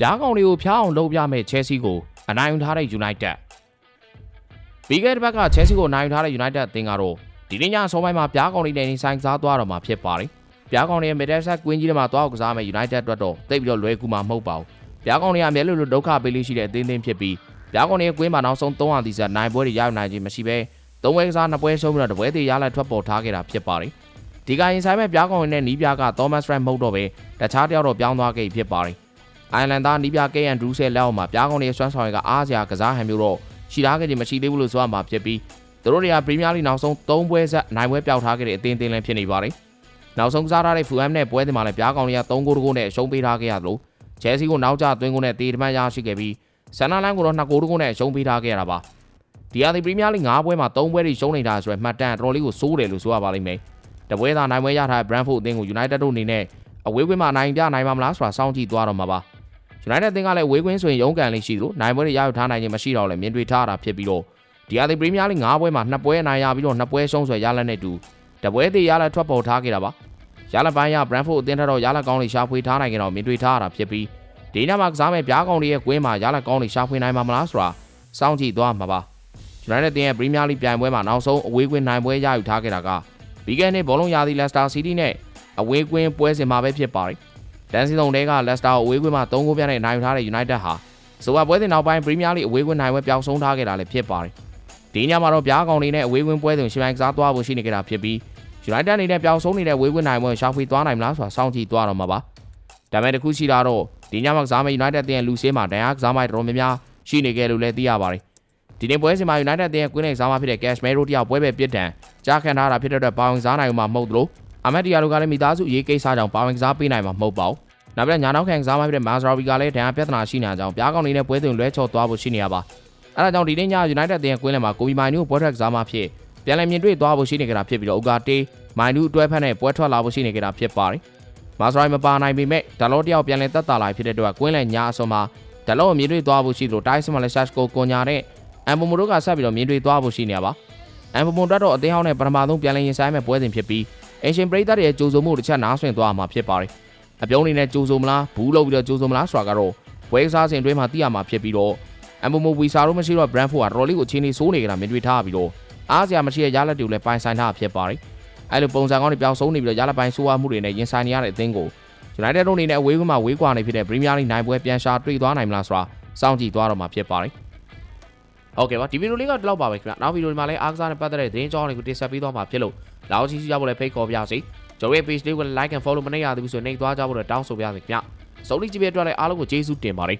ပြားကောင်တွေကိုဖျားအောင်လုပ်ပြမဲ့ Chelsea ကိုအနိုင်ယူထားတဲ့ United ပြီးခဲ့တဲ့ဘက်က Chelsea ကိုအနိုင်ယူထားတဲ့ United အသင်းကတော့ဒီနေ့ညအစောပိုင်းမှာပြားကောင်တွေနဲ့ဆိုင်ကစားသွားတော့မှာဖြစ်ပါတယ်ပြားကောင်တွေရဲ့ Middlesbrough ကွင်းကြီးထဲမှာသွားအောင်ကစားမဲ့ United အတွက်တော့တိတ်ပြီးတော့လွယ်ကူမှာမဟုတ်ပါဘူးပြားကောင်တွေကမျက်လုံးလိုဒုက္ခပေးလို့ရှိတဲ့အသင်းသင်းဖြစ်ပြီးပြားကောင်တွေရဲ့ကွင်းမှာနောက်ဆုံး300တီဆက်နိုင်ပွဲတွေရယူနိုင်ခြင်းမရှိဘဲသုံးပွဲကစားနှစ်ပွဲရှုံးပြီးတော့တစ်ပွဲသေးရလက်ထွက်ပေါ်ထားခဲ့တာဖြစ်ပါတယ်ဒီကရင်ဆိုင်မဲ့ပြားကောင်တွေနဲ့နီးပြားက Thomas Frank မဟုတ်တော့ပဲတခြားတယောက်တော့ပြောင်းသွားခဲ့ပြီဖြစ်ပါတယ် အိုင်လန်သားနီးပြား KN Drews ရဲ့လက်အောက်မှာပြားကောင်တွေရဲ့စွမ်းဆောင်ရည်ကအားစရာကစားဟန်မျိုးတော့ရှိထားခဲ့ခြင်းမရှိသေးဘူးလို့ဆိုရမှာဖြစ်ပြီးသူတို့တွေကပရီးမီးယားလိနောက်ဆုံး၃ပွဲဆက်နိုင်ပွဲပျောက်ထားခဲ့တဲ့အသင်းအသင်းလည်းဖြစ်နေပါတယ်နောက်ဆုံးကစားထားတဲ့ Fulham နဲ့ပွဲစဉ်မှာလည်းပြားကောင်တွေက၃ဂိုးတဂိုးနဲ့ရှုံးပေးထားခဲ့ရသလို Chelsea ကိုနောက်ကျသွင်းကိုနဲ့တေတမန်ရရှိခဲ့ပြီးဆန်နာလန်ကိုတော့2ဂိုးတဂိုးနဲ့ရှုံးပေးထားခဲ့ရတာပါဒီဟာဒီပရီးမီးယားလိ၅ပွဲမှာ၃ပွဲထိရှုံးနေတာဆိုရယ်မှတ်တမ်းတော်တော်လေးကိုစိုးတယ်လို့ဆိုရပါလိမ့်မယ်တပွဲသာနိုင်ပွဲရထားတဲ့ Brentford အသင်းကို United တို့အနေနဲ့အဝေးကွင်းမှာနိုင်ပြနိုင်မှာမလားဆိုတာစောင့်ကြည့်သွားတော့မှာပါ United အသင်းကလည်းဝေးကွင်းဆိုရင်ရုန်းကန်လေးရှိသလိုနိုင်ပွဲတွေရယူထားနိုင်ခြင်းမရှိတော့လည်းမြင်တွေ့ထားတာဖြစ်ပြီးတော့ဒီဟာဒီပရီးမီးယားလိ၅ပွဲမှာ2ပွဲအနိုင်ရပြီးတော့2ပွဲရှုံးဆွဲရလက်နဲ့တူတပွဲသေးရလက်ထွက်ပေါ်ထားခဲ့တာပါရလက်ပိုင်းရ Brentford အသင်းထက်တော့ရလက်ကောင်းလေးရှာဖွေထားနိုင်ကြတော့မြင်တွေ့ထားတာဖြစ်ပြီးဒီညမှာကစားမဲ့ပြားကောင်တွေရဲ့ကွင်းမှာရလက်ကောင်းလေးရှာဖွေနိုင်မှာမလားဆိုတာစောင့်ကြည့်သွားမှာပါ United အသင်းရဲ့ပရီးမီးယားလိပြိုင်ပွဲမှာနောက်ဆုံးအဝေးကွင်းနိုင်ပွဲရယူထားခဲ့တာကဘီဂန်နဲ့ဘောလုံးရာသီ Leicester City နဲ့အဝေးကွင်းပွဲစဉ်မှာပဲဖြစ်ပါတယ်။ ဒန်စီတုံတဲက Leicester ကိုအဝေးကွင်းမှာ3ဂိုးပြနဲ့နိုင်ယူထားတဲ့ United ဟာဆိုပါပွဲစဉ်နောက်ပိုင်းပရီးမီးယားလိအဝေးကွင်းနိုင်ပွဲပျောက်ဆုံးထားခဲ့တာလည်းဖြစ်ပါတယ်။ဒီညမှာတော့ပြားကောင်တွေနဲ့အဝေးကွင်းပွဲစဉ်ရှင်ပိုင်းကစားသွားဖို့ရှိနေကြတာဖြစ်ပြီး United အနေနဲ့ပျောက်ဆုံးနေတဲ့ဝေးကွင်းနိုင်ပွဲကိုရှောက်ဖွေသွားနိုင်မလားဆိုတာစောင့်ကြည့်သွားတော့မှာပါ။ဒါပေမဲ့တစ်ခုရှိတာတော့ဒီညမှာကစားမဲ့ United အသင်းရဲ့လူဆေးမှာဒဏ်ရာကစားမိုက်တော်တော်များများရှိနေခဲ့လို့လည်းသိရပါတယ်။ဒီနေ့ပွဲစဉ်မှာ United အသင်းရဲ့ကွင်းနဲ့ကစားမဖြစ်တဲ့ Cashmere တယောက်ပွဲပဲပြစ်ဒဏ်ကြားခံထားတာဖြစ်တဲ့အတွက်ပါဝင်စားနိုင်မှာမဟုတ်သလို အမတ်တီယာတို့ကလည်းမိသားစုရေးကိစ္စကြောင့်ပါဝင်ကစားပေးနိုင်မှာမဟုတ်ပါဘူး။နောက်ပြီးညာနောက်ခံကစားမဖြစ်တဲ့ Mazraoui ကလည်းဒဏ်ရာပြဿနာရှိနေကြောင်းပြားကောင်းနေတဲ့ပွဲစဉ်လွဲချော်သွားဖို့ရှိနေရပါ။အဲဒါကြောင့်ဒီနေ့ည United အသင်းရဲ့ကွင်းလယ်မှာကိုဘီမိုင်နူကိုပွဲထွက်ကစားမဖြစ်ပြန်လည်မြင်တွေ့သွားဖို့ရှိနေကြတာဖြစ်ပြီးတော့ Uga Tay မိုင်နူအတွဲဖက်နဲ့ပွဲထွက်လာဖို့ရှိနေကြတာဖြစ်ပါတယ်။မာစရိုင်မပါနိုင်ပေမဲ့ဒါလောတယောက်ပြန်လည်တက်တာလာဖြစ်တဲ့အတွက်ကွင်းလယ်ညာအစွန်မှာဒါလောကိုမြင်တွေ့သွားဖို့ရှိသလိုတိုင်းစမလက်ဆက်ကိုကွန်ညာတဲ့အမ်ဘိုမိုတို့ကဆက်ပြီးတော့မြင်တွေ့သွားဖို့ရှိနေရပါအမ်ဘိုမိုတက်တော့အသင်းဟောင်းနဲ့ပထမဆုံးပြန်လည်ရင်ဆိုင်မဲ့ပွဲစဉ်ဖြစ်ပြီး အင်ရှင်ပရိသတ်ရဲ့ကြိုးစုံမှုတစ်ချက်နားဆွင့်သွားမှာဖြစ်ပါတယ်အပြုံးအနေနဲ့ကြိုးစုံမလားဘူးလို့ပြီးတော့ကြိုးစုံမလားဆိုတာကတော့ပွဲစားစဉ်တွင်းမှာသိရမှာဖြစ်ပြီးတော့အမ်ဘိုမိုဝီစာတို့မရှိတော့ Brentford ကတော်လေးကိုအချင်းလေးစိုးနေကြတာမြင်တွေ့ထားပြီးတော့အားစရာမရှိတဲ့ရလက်တွေကိုလည်းပိုင်ဆိုင်ထားဖြစ်ပါတယ်အဲလိုပုံစံကောင်းတွေပြောင်းဆုံးနေပြီးတော့ရလက်ပိုင်းဆိုးဝါးမှုတွေနဲ့ရင်ဆိုင်နေရတဲ့အသင်းကို United တို့အနေနဲ့အဝေးကွင်းမှာဝေးကွာနေဖြစ်တဲ့ Premier League နိုင်ပွဲပြန်ရှာတွေ့သွားနိုင်မလားဆိုတာစောင့်ကြည့်သွားတော့မှာဖြစ်ပါတယ် ဟုတ်ကဲ့ပါဒီဗီဒီယိုလေးကဒီလောက်ပါပဲခင်ဗျနောက်ဗီဒီယိုဒီမှာလည်းအားကစားနဲ့ပတ်သက်တဲ့သတင်းကြောင်းတွေကိုတင်ဆက်ပေးသွားမှာဖြစ်လို့လာအောင်စီစီရဖို့လည်းဖိတ်ခေါ်ပါရစေကျွန်တော်ရဲ့ page လေးကို like and follow မနေရသေးဘူးဆိုရင်နှိပ်သွားကြဖို့လည်းတောင်းဆိုပါရစေခင်ဗျစုံလီကြည့်ပြအတွက်လည်းအားလုံးကိုကျေးဇူးတင်ပါတယ်